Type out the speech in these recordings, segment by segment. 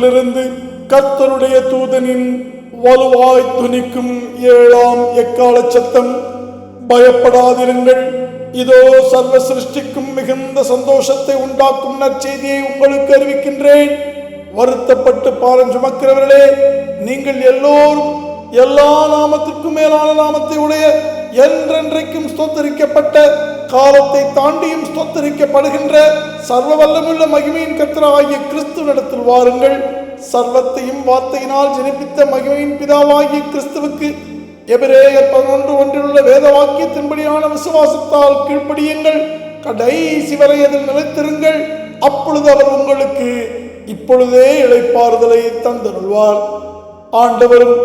பரலோகத்திலிருந்து கர்த்தருடைய தூதனின் வலுவாய் துணிக்கும் ஏழாம் எக்கால சத்தம். பயப்படாதிருங்கள். இதோ சர்வ சிருஷ்டிக்கும் மிகுந்த சந்தோஷத்தை உண்டாக்கும் நற்செய்தியை உங்களுக்கு அறிவிக்கின்றேன். வருத்தப்பட்டு பாரம் சுமக்கிறவர்களே நீங்கள் எல்லோரும் எல்லா நாமத்திற்கும் மேலான நாமத்தை உடைய என்றென்றைக்கும் ஸ்தோத்தரிக்கப்பட்ட காலத்தை தாண்டியும் ஸ்தோத்தரிக்கப்படுகின்ற சர்வ வல்லமுள்ள மகிமையின் கர்த்தராகிய கிறிஸ்துவினிடத்தில் வாருங்கள். சர்வத்தையும் வார்த்தையினால் ஜனிப்பித்த மகிமையின் பிதாவாகிய கிறிஸ்துவுக்கு எபிரேயர் பதினொன்று ஒன்றிலுள்ள வேத வாக்கியத்தின்படியான விசுவாசத்தால் கீழ்ப்படியுங்கள். கடைசி வரை அதில் நிலைத்திருங்கள். அப்பொழுது அவர் உங்களுக்கு இப்பொழுதே இழைப்பாறுதலை தந்தருள்வார். ஆண்டவரும்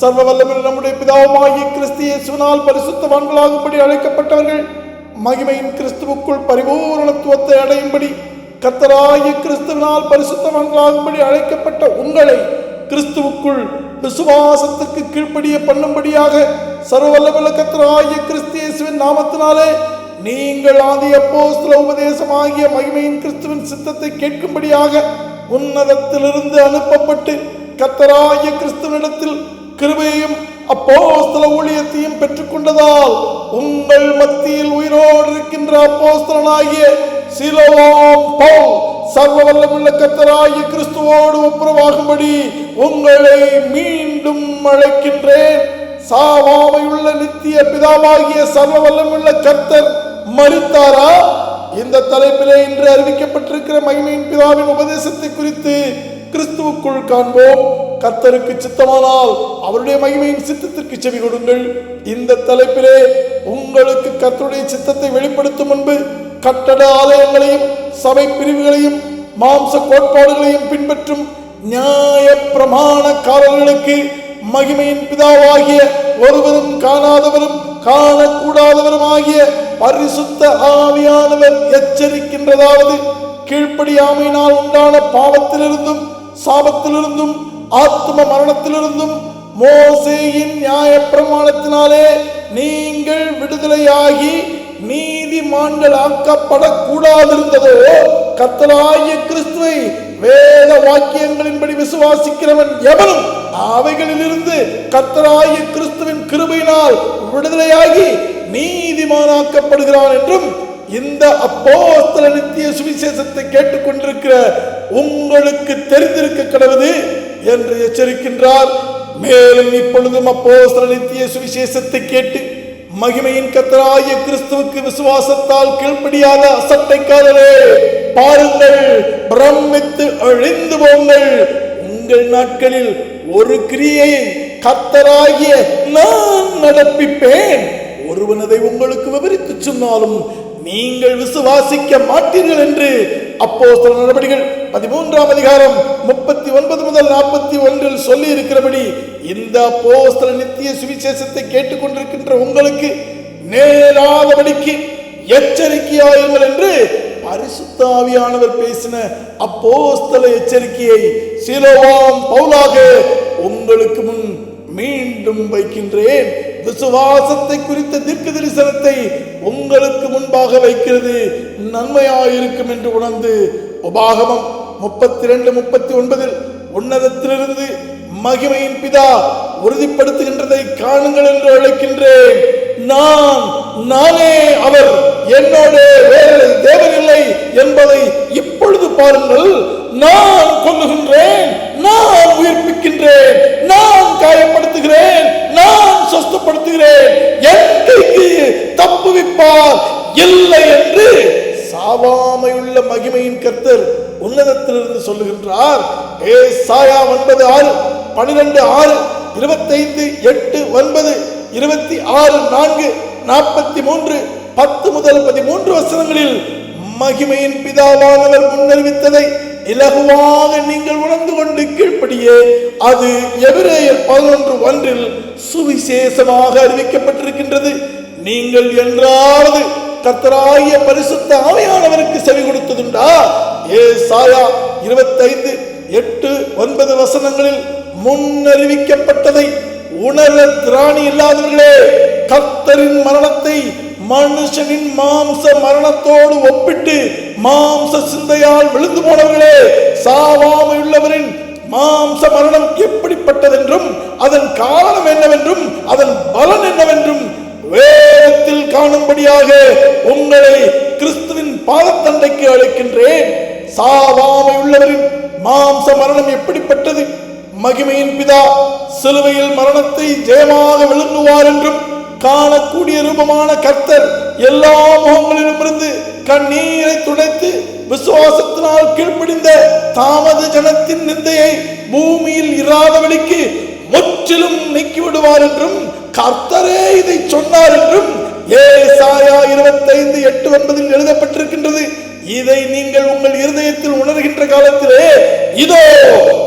சர்வ வல்லமில் நம்முடைய பிதாவுமாகிய கிறிஸ்து இயேசுவினால் பரிசுத்தவான்களாகும்படி அழைக்கப்பட்டவர்கள் மகிமையின் கிறிஸ்துவுக்குள் பரிபூரணத்துவத்தை அடையும்படி கத்தராகி கிறிஸ்துவினால் பரிசுத்தவான்களாகும்படி அழைக்கப்பட்ட உங்களை கிறிஸ்துவுக்குள் விசுவாசத்திற்கு கீழ்ப்படிய பண்ணும்படியாக சர்வல்லவல்ல கத்தராகிய கிறிஸ்தியேசுவின் நாமத்தினாலே நீங்கள் ஆதி அப்போஸ்தல உபதேசமாகிய மகிமையின் கிறிஸ்துவின் சித்தத்தை கேட்கும்படியாக உன்னதத்திலிருந்து அனுப்பப்பட்டு கத்தராகிய கிறிஸ்துவனிடத்தில் கிருபையையும் அப்போஸ்தல ஊழியத்தையும் பெற்றுக்கொண்டதால் உங்கள் மத்தியில் உயிரோடு இருக்கின்ற அப்போஸ்தலனாகிய சிலவாம் பவுல் சர்வ வல்லமுள்ள கிறிஸ்துவோடு ஒப்புரவாகும்படி உங்களை மீண்டும் அழைக்கின்றேன். சாவாமையுள்ள நித்திய பிதாவாகிய சர்வ வல்லமுள்ள கர்த்தர் மறித்தாரா இந்த தலைப்பிலே இன்று அறிவிக்கப்பட்டிருக்கிற மகிமையின் பிதாவின் உபதேசத்தை குறித்து கிறிஸ்துவுக்குள் காண்போம். கர்த்தருக்கு சித்தமானால் அவருடைய மகிமையின் சித்தத்திற்கு செவி கொடுங்கள் இந்த தலைப்பிலே உங்களுக்கு கர்த்தருடைய சித்தத்தை வெளிப்படுத்தும் முன்பு கட்டட ஆலயங்களையும் சபை பிரிவுகளையும் மாம்ச கோட்பாடுகளையும் பின்பற்றும் நியாய பிரமாணக்காரர்களுக்கு மகிமையின் பிதாவாகிய ஒருவரும் காணாதவரும் காணக்கூடாதவருமாகிய பரிசுத்த ஆவியானவர் எச்சரிக்கின்றதாவது. கீழ்ப்படியாமையினால் உண்டான பாவத்திலிருந்தும் சாபத்திலிருந்தும் ஆத்ம மரணத்திலிருந்தும் மோசேயின் நியாய பிரமாணத்தினாலே நீங்கள் விடுதலையாகி நீதிமான்கள் ஆக்கப்படக்கூடாதிருந்ததோ கத்தலாகிய கிறிஸ்துவை வேத வாக்கியங்களின்படி விசுவாசிக்கிறவன் எவனும் அவைகளிலிருந்து கத்தராகிய கிறிஸ்துவின் கிருபையினால் விடுதலையாகி நீதிமானாக்கப்படுகிறான் என்றும் இந்த அப்போஸ்தல நித்திய சுவிசேஷத்தை கேட்டுக்கொண்டிருக்கிற உங்களுக்கு தெரிந்திருக்க கடவுது என்று எச்சரிக்கின்றார். மேலும் இப்பொழுதும் அப்போஸ்தல நித்திய சுவிசேஷத்தை கேட்டு மகிமையின் கத்தராய கிறிஸ்துவுக்கு விசுவாசத்தால் கீழ்ப்படியாத அசட்டைக்காரரே பாருங்கள் பிரமித்து அழிந்து போங்கள். உங்கள் நாட்களில் ஒரு கிரியையை கத்தராகிய நான் நடப்பிப்பேன். ஒருவன் அதை உங்களுக்கு விவரித்து சொன்னாலும் நீங்கள் விசுவாசிக்க மாட்டீர்கள் என்று அப்போ நடவடிக்கைகள் பதிமூன்றாம் அதிகாரம் முப்பத்தி ஒன்பது முதல் நாற்பத்தி ஒன்றில் சொல்லி இருக்கிறபடி இந்த அப்போஸ்தல நித்திய சுவிசேஷத்தை கேட்டுக்கொண்டிருக்கின்ற உங்களுக்கு நேராதபடிக்கு எச்சரிக்கையாயுங்கள் என்று பரிசுத்தாவியானவர் பேசின அப்போஸ்தல எச்சரிக்கையை சிலோவாம் பவுலாக உங்களுக்கு முன் மீண்டும் வைக்கின்றேன். விசுவாசத்தை குறித்த தீர்க்க தரிசனத்தை உங்களுக்கு முன்பாக வைக்கிறது. நன்மையாயிருக்கும் என்று உணர்ந்து உபாகமம் முப்பத்தி ரெண்டு முப்பத்தி ஒன்பதில் உன்னதத்திலிருந்து மகிமையின் பிதா உறுதிப்படுத்துகின்றதை காணுங்கள் என்று அழைக்கின்றேன். நான் நானே அவர். என்னோட வேறு தேவனில்லை என்பதை இப்பொழுது பாருங்கள். நான் கொல்லுகின்றேன். நான் உயிர்ப்பிக்கின்றேன். நான் காயப்படுத்துகிறேன். நான் சொஸ்தப்படுத்துகிறேன். எங்களுக்கு தப்புவிப்பார் இல்லை என்று சாவாமையுள்ள மகிமையின் கர்த்தர் உன்னதத்திலிருந்து சொல்லுகின்றார். ஏ சாயா ஒன்பது ஆறு பனிரெண்டு ஆறு இருபத்தைந்து எட்டு ஒன்பது இருபத்தி ஆறு நான்கு நாற்பத்தி மூன்று பத்து முதல் பதிமூன்று வசனங்களில் மகிமையின் பிதாவானவர் முன்னறிவித்ததை இலகுவாக நீங்கள் உணர்ந்து கொண்டு கீழ்ப்படியே அது எபிரேயர் பதினொன்று ஒன்றில் சுவிசேஷமாக அறிவிக்கப்பட்டிருக்கின்றது. நீங்கள் என்றாவது கத்தராகிய பரிசுத்த ஆவியானவருக்கு செவி கொடுத்ததுண்டா? ஏ சாயா இருபத்தைந்து எட்டு ஒன்பது வசனங்களில் முன்னறிவிக்கப்பட்டதை உணர திராணி இல்லாதவர்களே கத்தரின் மரணத்தை மனுஷனின் மாம்ச மரணத்தோடு ஒப்பிட்டு மாம்ச சிந்தையால் விழுந்து போனவர்களே சாவாமை மாம்ச மரணம் எப்படிப்பட்டதென்றும் அதன் காரணம் என்னவென்றும் அதன் பலன் என்னவென்றும் வே வேதத்தில் காணும்படியாக உங்களை கிறிஸ்துவின் பாதத்தண்டைக்கு அழைக்கின்றேன். சாவாமை உள்ளவரின் மாம்ச மரணம் எப்படிப்பட்டது? மகிமையின் பிதா சிலுவையில் மரணத்தை ஜெயமாக விழுங்குவார் என்றும் காணக்கூடிய ரூபமான கர்த்தர் எல்லா முகங்களிலும் இருந்து கண்ணீரை துடைத்து விசுவாசத்தினால் கீழ்ப்பிடிந்த தாமது ஜனத்தின் நிந்தையை பூமியில் இராதபடிக்கு முற்றிலும் நீக்கிவிடுவார் என்றும் கர்த்தரே இதை சொன்னார் என்றும் ஏசாயா இருபத்தைந்து எட்டு ஒன்பதில் எழுதப்பட்டிருக்கின்றது. இதை நீங்கள் உங்கள் இருதயத்தில் உணர்கின்ற காலத்திலே இதோ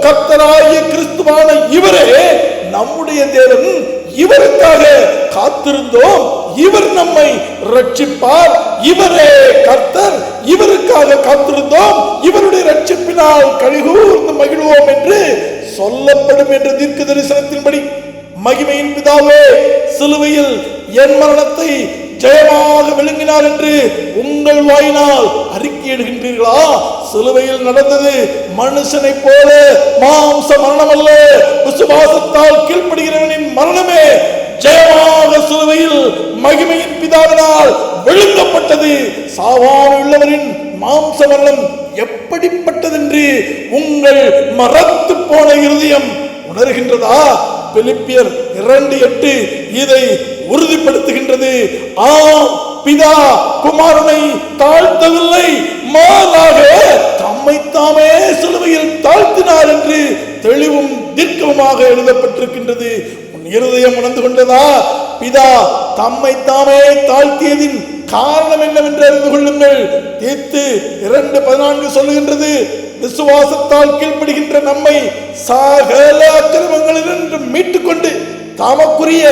கர்த்தராகிய கிறிஸ்துவான இவரே நம்முடைய தேவன் இவருக்காக காத்திருந்தோம். இவர் நம்மை ரட்சிப்பார் இவரே கர்த்தர் இவருக்காக காத்திருந்தோம். இவருடைய ரட்சிப்பினால் கழிகூர்ந்து மகிழ்வோம் என்று சொல்லப்படும் என்ற தீர்க்க தரிசனத்தின்படி மகிமையின் பிதாவே சிலுவையில் என் மரணத்தை ஜெயமாக விழுங்கினார் என்று உங்கள் வாயினால் அறிக்கையிடுகின்றீர்களா? சிலுவையில் நடந்தது மனுஷனை போல மாம்ச மரணம் அல்ல விசுவாசத்தால் கீழ்ப்படுகிறவனின் மரணமே ஜெயமாக சிலுவையில் மகிமையின் பிதாவினால் விழுங்கப்பட்டது. சாவாமல் உள்ளவரின் மாம்ச மரணம் எப்படிப்பட்டதென்று உங்கள் மறத்து போன இருதயம் உணர்கின்றதா? பிலிப்பியர் இரண்டு எட்டு இதை உறுதிப்படுத்துகின்றது. ஆ பிதா குமாரனை தாழ்த்தவில்லை. மாறாக தம்மை தாமே சிலுவையில் தாழ்த்தினார் என்று தெளிவும் தீர்க்கமாக எழுதப்பட்டிருக்கின்றது. உன் இருதயம் உணர்ந்து கொண்டதா? பிதா தம்மை தாமே தாழ்த்தியதின் காரணம் என்னவென்று அறிந்து கொள்ளுங்கள். தீர்த்து இரண்டு பதினான்கு சொல்லுகின்றது. விசுவாசத்தால் கீழ்ப்படுகின்ற நம்மை சகல அக்கிரமங்களிலிருந்து மீட்டுக் கொண்டு தமக்குரிய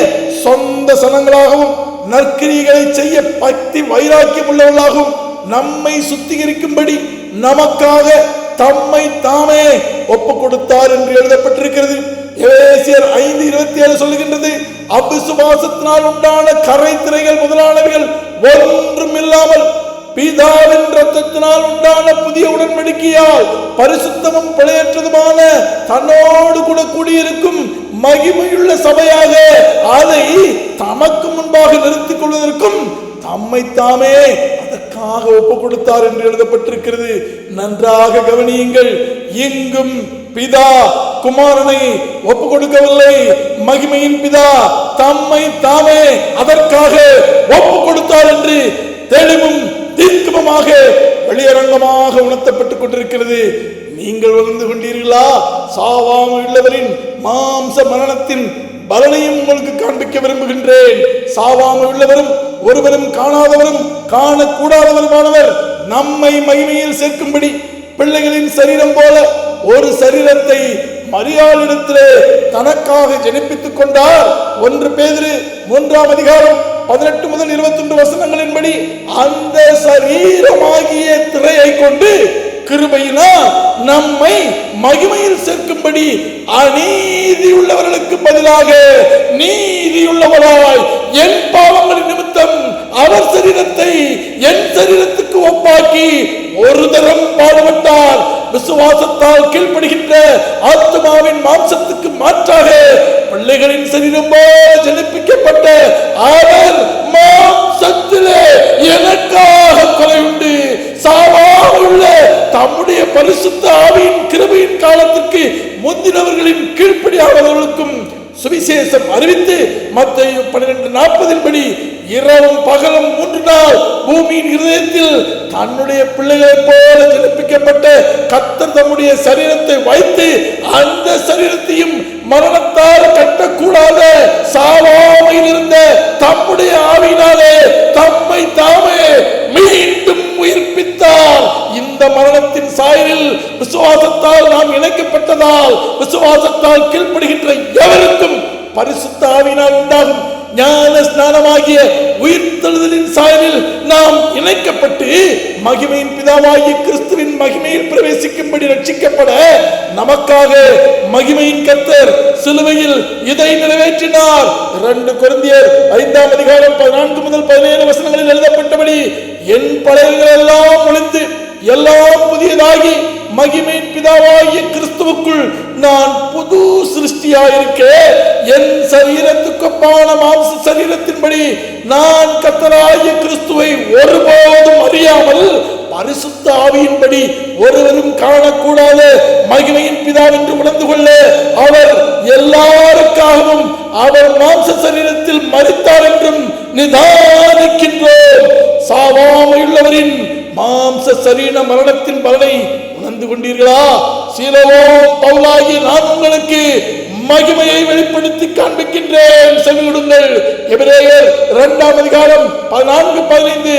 சொந்த சனங்களாகவும் நற்கிரிகளை செய்ய பக்தி வைராக்கியம் உள்ளவர்களாகவும் நம்மை சுத்திகரிக்கும்படி நமக்காக தம்மை தாமே ஒப்பு கொடுத்தார் என்று எழுதப்பட்டிருக்கிறது. எபேசியர் ஐந்து இருபத்தி ஏழு சொல்லுகின்றது. அபிசுவாசத்தினால் உண்டான கரை திரைகள் முதலானவைகள் ஒன்றுமில்லாமல் பிதாவின் ரத்தத்தினால் உண்டான புதிய உடன்படிக்கையால் பரிசுத்தமும் பிழையற்றதுமான தன்னோடு கூட கூடியிருக்கும் மகிமையுள்ள சபையாக அதை தமக்கு முன்பாக நிறுத்திக் கொள்வதற்கும் தம்மை தாமே அதற்காக ஒப்பு கொடுத்தார் என்று எழுதப்பட்டிருக்கிறது. நன்றாக கவனியுங்கள். இங்கும் பிதா குமாரனை ஒப்பு கொடுக்கவில்லை மகிமையின் பிதா தம்மை தாமே அதற்காக ஒப்பு கொடுத்தார் என்று தெளிவும் தீர்க்கமாக வெளியரங்கமாக உணர்த்தப்பட்டுக் கொண்டிருக்கிறது. நீங்கள் வளர்ந்து கொண்டீர்களா? சாவாமல் உள்ளவரின் மாம்ச மரணத்தின் பலனையும் உங்களுக்கு காண்பிக்க விரும்புகின்றேன். சாவாமல் உள்ளவரும் ஒருவரும் காணாதவரும் காணக்கூடாதவருமானவர் நம்மை மகிமையில் சேர்க்கும்படி பிள்ளைகளின் சரீரம் போல ஒரு சரீரத்தை மரியாளிடத்திலே தனக்காக ஜனிப்பித்துக் கொண்டார். ஒன்று பேதிரு மூன்றாம் அதிகாரம் பதினெட்டு முதல் இருபத்தி ஒன்று வசனங்களின்படி அந்த சரீரமாகிய திரையை கொண்டு கிருபையினால் நம்மை மகிமையில் சேர்க்கும்படி அநீதி உள்ளவர்களுக்கு பதிலாக நீதியுள்ளவராய் என் பாவங்களின் நிமித்தம் அவர் சரீரத்தை என் சரீரத்துக்கு ஒப்பாக்கி ஒரு தரம் பாடுபட்டார். விசுவாசத்தால் கீழ்ப்படுகின்ற ஆத்மாவின் மாம்சத்துக்கு மாற்றாக பிள்ளைகளின் சரீரம் ஜனிப்பிக்கப்பட்ட அவர் மாம்சத்திலே எனக்காக கொலை உண்டு சாவாவுள்ள தம்முடைய பரிசுத்த ஆவியின் கிருபையின் காலத்துக்கு முந்தினவர்களின் கீழ்ப்படியாதவர்களுக்கும் சுவிசேஷம் அறிவித்து மத்திய பன்னிரண்டு நாற்பதின் படி இரவும் பகலும் மூன்று நாள் பூமியின் இருதயத்தில் தன்னுடைய பிள்ளைகளைப் போல ஜனிப்பிக்கப்பட்ட கத்தர் தம்முடைய சரீரத்தை வைத்து அந்த சரீரத்தையும் மரணத்தால் கட்டக்கூடாத சாவாமையில் இருந்த தம்முடைய ஆவினாலே தம்மை தாமே மீண்டும் உயிர்ப்பித்தார். மரணத்தின் சாயலில் விசுவாசத்தால் நாம் இணைக்கப்பட்டதால் விசுவாசத்தால் கீழ்ப்படுகின்ற எவருக்கும் பரிசுத்த ஆவினால் உண்டாகும் ஞான ஸ்நானமாகிய உயிர்த்தெழுதலின் சாயலில் நாம் இணைக்கப்பட்டு மகிமையின் பிதாவாகிய கிறிஸ்துவின் மகிமையில் பிரவேசிக்கும்படி ரட்சிக்கப்பட நமக்காக மகிமையின் கத்தர் சிலுவையில் இதை நிறைவேற்றினார். இரண்டு குழந்தையர் ஐந்தாம் அதிகாரம் பதினான்கு முதல் பதினேழு வசனங்களில் எழுதப்பட்டபடி என் பழையங்கள் எல்லாம் ஒளிந்து எல்லாம் புதியதாகி மகிமையின் பிதாவாகிய கிறிஸ்துவுக்குள் நான் புது சிருஷ்டியாயிருக்கேன். என் சரீரத்துக்கொப்பான மாம்ச சரீரத்தின்படி நான் கத்தராகிய கிறிஸ்துவை ஒருபோதும் அறியாமல் பரிசுத்த ஆவியின்படி ஒருவரும் காணக்கூடாத. மகிமையின் பிதா என்று உணர்ந்து கொள்ள அவர் எல்லாருக்காகவும் அவர் மாம்ச சரீரத்தில் மறித்தார் என்றும் நிதானிக்கின்றோம். சாவாமையுள்ளவரின் மாம்ச சரீர மரணத்தின் பலனை உணர்ந்து கொண்டீர்களா? சீலவோ பவுலாகி நான் உங்களுக்கு மகிமையை வெளிப்படுத்தி காண்பிக்கின்றேன். செவிடுங்கள் எபிரேயர் இரண்டாம் அதிகாரம் பதினான்கு பதினைந்து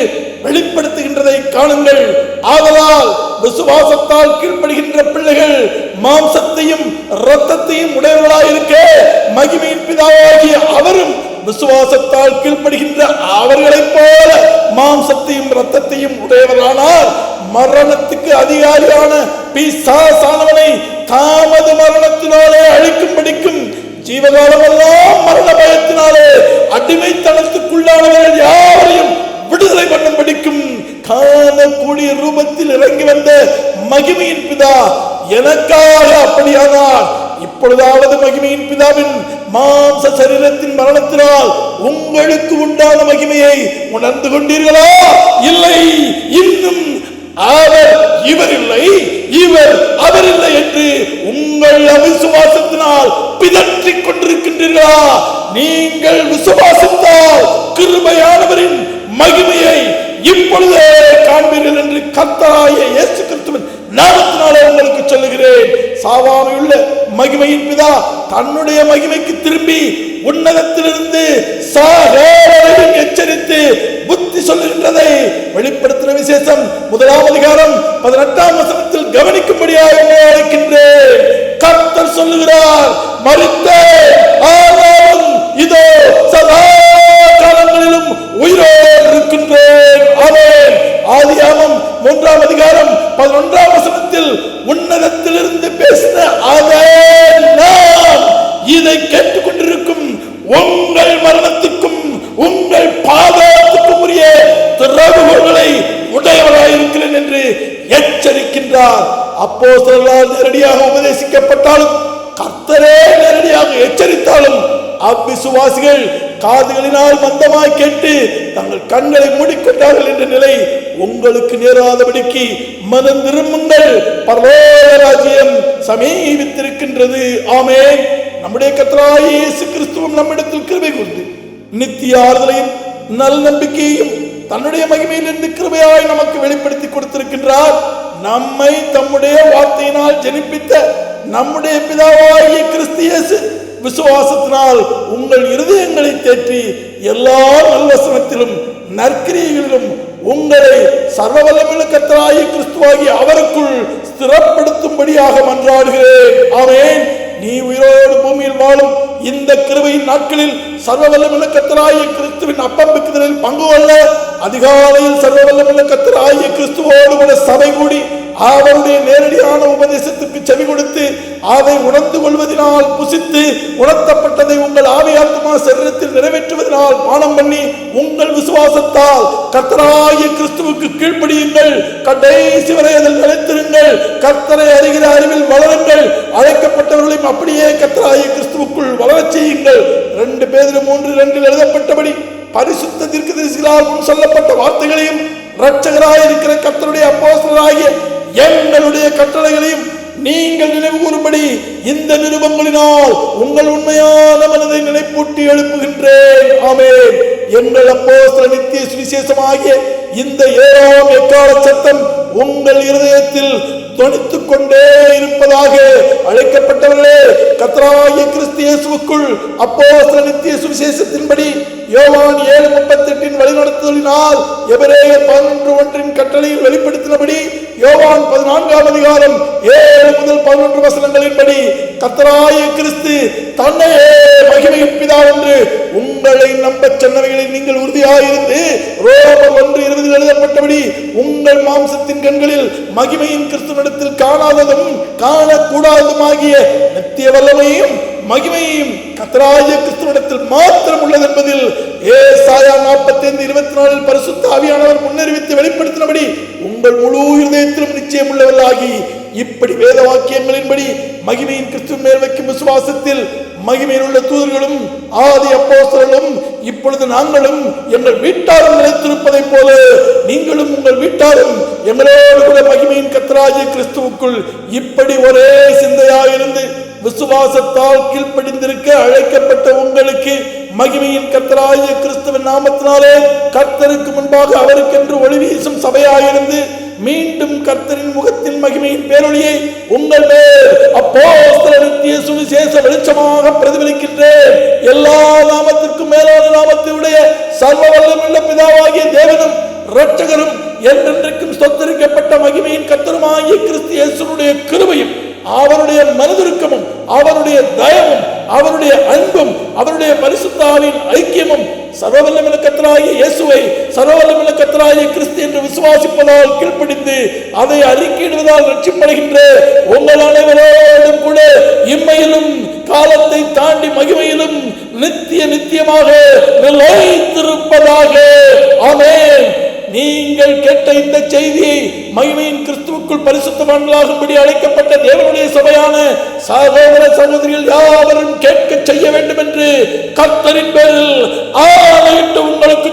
வெளிப்படுத்துகின்றதை காணுங்கள். ஆதலால் விசுவாசத்தால் கீழ்ப்படுகின்ற பிள்ளைகள் மாம்சத்தையும் இரத்தத்தையும் உடையவர்களாயிருக்க மகிமையின் பிதாவாகிய அவரும் விசுவாசத்தால் கீழ்ப்படுகின்ற அவர்களைப் போல மாம்சத்தையும் ரத்தத்தையும் உடையவரானார் மரணத்துக்கு அதிகாரியான பிசாசானவனை தாமத மரணத்தினாலே அழிக்கும்படிக்கும் ஜீவகாலமெல்லாம் மரண பயத்தினாலே அடிமைத்தனத்துக்குள்ளானவர்கள் யாரையும் விடுதலை பண்ண படிக்கும் காணக்கூடிய ரூபத்தில் இறங்கி வந்த மகிமையின் பிதா எனக்காக அப்படியானால் இப்பொழுதாவது மகிமையின் பிதாவின் மாம்ச சரீரத்தின் மரணத்தினால் உங்களுக்கு உண்டான மகிமையை உணர்ந்து கொண்டீர்களா? இல்லை இன்னும் அவர் இவர் இல்லை இவர் அவர் இல்லை என்று உங்கள் அவிசுவாசத்தினால் பிதற்றிக் கொண்டிருக்கின்றீர்களா? நீங்கள் விசுவாசத்தால் கிருபையானவரின் மகிமையை இப்பொழுதே காண்பீர்கள் என்று கத்தாய இயேசு கிறிஸ்துவின் நாமத்தினாலே உங்களுக்கு சொல்லுகிறேன். சாவாமையுள்ள மகிமையின் பிதா தன்னுடைய மகிமைக்கு திரும்பி உன்னதத்திலிருந்து எச்சரித்து புத்தி சொல்லுகின்றதை வெளிப்படுத்தின விசேஷம். முதலாம் அதிகாரம் பதினெட்டாம் வசனத்தில் கவனிக்கும்படியாக அழைக்கின்றேன். கர்த்தர் சொல்லுகிறார் மறுத்த ஆனாலும் இதோ சதா காலங்களிலும் உயிரோடு இருக்கின்றேன். அவன் ஆதியாமம் மூன்றாம் அதிகாரம் பதினொன்றாம் வசனத்தில் உன்னதத்திலிருந்து பேசின அதே உங்கள் மரணத்துக்கும் உங்கள் பாதத்துக்கும் உரிய திறவுகோள்களை உடையவராயிருக்கிறேன் என்று எச்சரிக்கின்றார். அப்போ நேரடியாக உபதேசிக்கப்பட்டாலும் கர்த்தரே நேரடியாக எச்சரித்தாலும் அவ்விசுவாசிகள் காதுகளினால் மந்தமாய் கேட்டு தங்கள் கண்களை மூடிக்கொண்டார்கள் என்ற நிலை உங்களுக்கு நேராதபடிக்கு மனம் திரும்புங்கள். பரலோக ராஜ்யம் சமீபித்திருக்கின்றது. ஆமே நம்முடைய கர்த்தராகிய கிறிஸ்துவம் நம்மிடத்தில் கிருபை கூர்ந்து நித்திய ஆறுதலையும் நல் நம்பிக்கையையும் தன்னுடைய மகிமையிலிருந்து கிருபையாய் நமக்கு வெளிப்படுத்தி கொடுத்திருக்கின்றார். நம்மை தம்முடைய வார்த்தையினால் ஜெனிப்பித்த நம்முடைய பிதாவாகிய கிறிஸ்தியேசு விசுவாசத்தினால் உங்கள் இருதயங்களை தேற்றி எல்லா நல்வசனத்திலும் நற்கிரியைகளிலும் உங்களை சர்வவல்லமுள்ள கர்த்தராகிய கிறிஸ்துவாகி அவருக்குள் ஸ்திரப்படுத்தும்படியாக மன்றாடுகிறேன். ஆமென். நீ உயிரோடு பூமியில் வாழும் இந்த கிருபையின் நாட்களில் சர்வவல்லமுள்ள கத்தராய கிறிஸ்துவின் அப்பம்பிக்குதலில் பங்கு கொள்ள அதிகாலையில் சர்வவல்லமுள்ள கர்த்தராகிய கிறிஸ்துவோடு கூட சபை கூடி அவருடைய நேரடியான உபதேசத்துக்கு செவி கொடுத்து அதை உணர்ந்து கொள்வதனால் புசித்து உணர்த்தப்பட்டதை உங்கள் ஆவியாத்மா சரீரத்தில் நிறைவேற்றுவதனால் பானம் பண்ணி உங்கள் விசுவாசத்தால் கர்த்தராகிய கிறிஸ்துவுக்கு கீழ்ப்படியுங்கள். கடைசி வரை அதில் நிலைத்திருங்கள். கர்த்தரை அறிகிற அறிவில் வளருங்கள். அழைக்கப்பட்டவர்களையும் அப்படியே கர்த்தராகிய கிறிஸ்துவுக்குள் வளரச் செய்யுங்கள். ரெண்டு பேரில் மூன்று ரெண்டில் எழுதப்பட்டபடி பரிசுத்த தீர்க்கதரிசிகளால் முன் சொல்லப்பட்ட வார்த்தைகளையும் இரட்சகராய் இருக்கிற கர்த்தருடைய அப்போசராகிய எங்களுடைய கட்டளைகளையும் நீங்கள் நினைவு கூறும்படி இந்த நிருபங்களினால் உங்கள் உண்மையான மனதை நினைப்பூட்டி எழுப்புகின்றேன். ஆமென். எங்கள் அப்போ நித்திய சுவிசேஷமாகிய இந்த ஏழாம் எக்கால சத்தம் உங்கள் இருதயத்தில் தொனித்துக் கொண்டே இருப்பதாக அழைக்கப்பட்டவர்களே கத்ராய கிறிஸ்து அப்போ நித்திய சுவிசேஷத்தின்படி யோவான் ஏழு முப்பத்தி எட்டின் வழிநடத்தலினால் எவரேய பதினொன்று ஒன்றின் கட்டளையில் வெளிப்படுத்தினபடி யோவான் பதினான்காம் அதிகாரம் ஏழு முதல் பதினொன்று வசனங்களின்படி கத்தராய கிறிஸ்து தன்னையே மகிமையின் பிதா என்று உங்களை நம்பச் சொன்னவைகளில் நீங்கள் உறுதியாயிருந்து ரோமர் ஒன்று இருபதில் எழுதப்பட்டபடி உங்கள் மாம்சத்தின் கண்களில் மகிமையின் கிறிஸ்துவனிடத்தில் காணாததும் காணக்கூடாததுமாகிய நித்திய வல்லமையும் மகிமையும் கத்தராய கிறிஸ்துவனிடத்தில் மாத்திரம் உள்ளது என்பதில் ஏ சாயா நாற்பத்தி ஐந்து இருபத்தி நாலில் பரிசுத்த ஆவியானவர் முன்னறிவித்து வெளிப்படுத்தினபடி உங்கள் முழு இருதயத்திலும் நிச்சயம் உள்ளவர்களாகி இப்படி வேத வாக்கியங்களின்படி மகிமையின் கிறிஸ்துவின் மேல் வைக்கும் விசுவாசத்தில் மகிமையில் உள்ள தூதர்களும் ஆதி அப்போஸ்தலர்களும் இப்பொழுது நாங்களும் எங்கள் வீட்டாரும் நிலைத்திருப்பதை போல நீங்களும் உங்கள் வீட்டாரும் எங்களோடு கூட மகிமையின் கத்தராகிய கிறிஸ்துவுக்குள் இப்படி ஒரே சிந்தையாக இருந்து விசுவாசத்தால் கீழ்ப்படிந்திருக்க அழைக்கப்பட்ட உங்களுக்கு மகிமையின் கத்தராய கிறிஸ்துவின் நாமத்தினாலே கர்த்தருக்கு முன்பாக அவருக்கென்று ஒளி வீசும் சபையாயிருந்து மீண்டும் கர்த்தரின் முகத்தின் மகிமையின் பேரொழியை உங்கள் மேல் அப்போ சுவிசேஷ வெளிச்சமாக பிரதிபலிக்கின்றேன். எல்லா நாமத்திற்கும் மேலான நாமத்தையுடைய சர்வ வல்லமுள்ள பிதாவாகிய தேவனும் இரட்சகரும் என்றென்றைக்கும் சொத்தரிக்கப்பட்ட மகிமையின் கர்த்தருமாகிய கிறிஸ்து இயேசுனுடைய கிருபையும் அவருடைய மனதுருக்கமும் அவருடைய தயவும் அவருடைய அன்பும் அவருடைய பரிசுத்தாவின் ஐக்கியமும் சர்வவல்லமில்ல கத்தராகிய இயேசுவை சர்வவல்லமில்ல கத்தராகிய கிறிஸ்து என்று விசுவாசிப்பதால் கீழ்ப்படிந்து அதை அறிக்கையிடுவதால் ரட்சிப்படுகின்ற உங்கள் அனைவரோடும் கூட இம்மையிலும் காலத்தை தாண்டி மகிமையிலும் நித்திய நித்தியமாக நிலைத்திருப்பதாக. ஆமேன். நீங்கள் கேட்ட இந்த செய்தியை மகிமையின் கிறிஸ்துவுக்குள் பரிசுத்தவான்களாகும்படி அழைக்கப்பட்ட தேவனுடைய சபையான சகோதர சகோதரிகள் யாவரும் கேட்க செய்ய வேண்டும் என்று கர்த்தரின் பேரில் ஆணையிட்டு உங்களுக்கு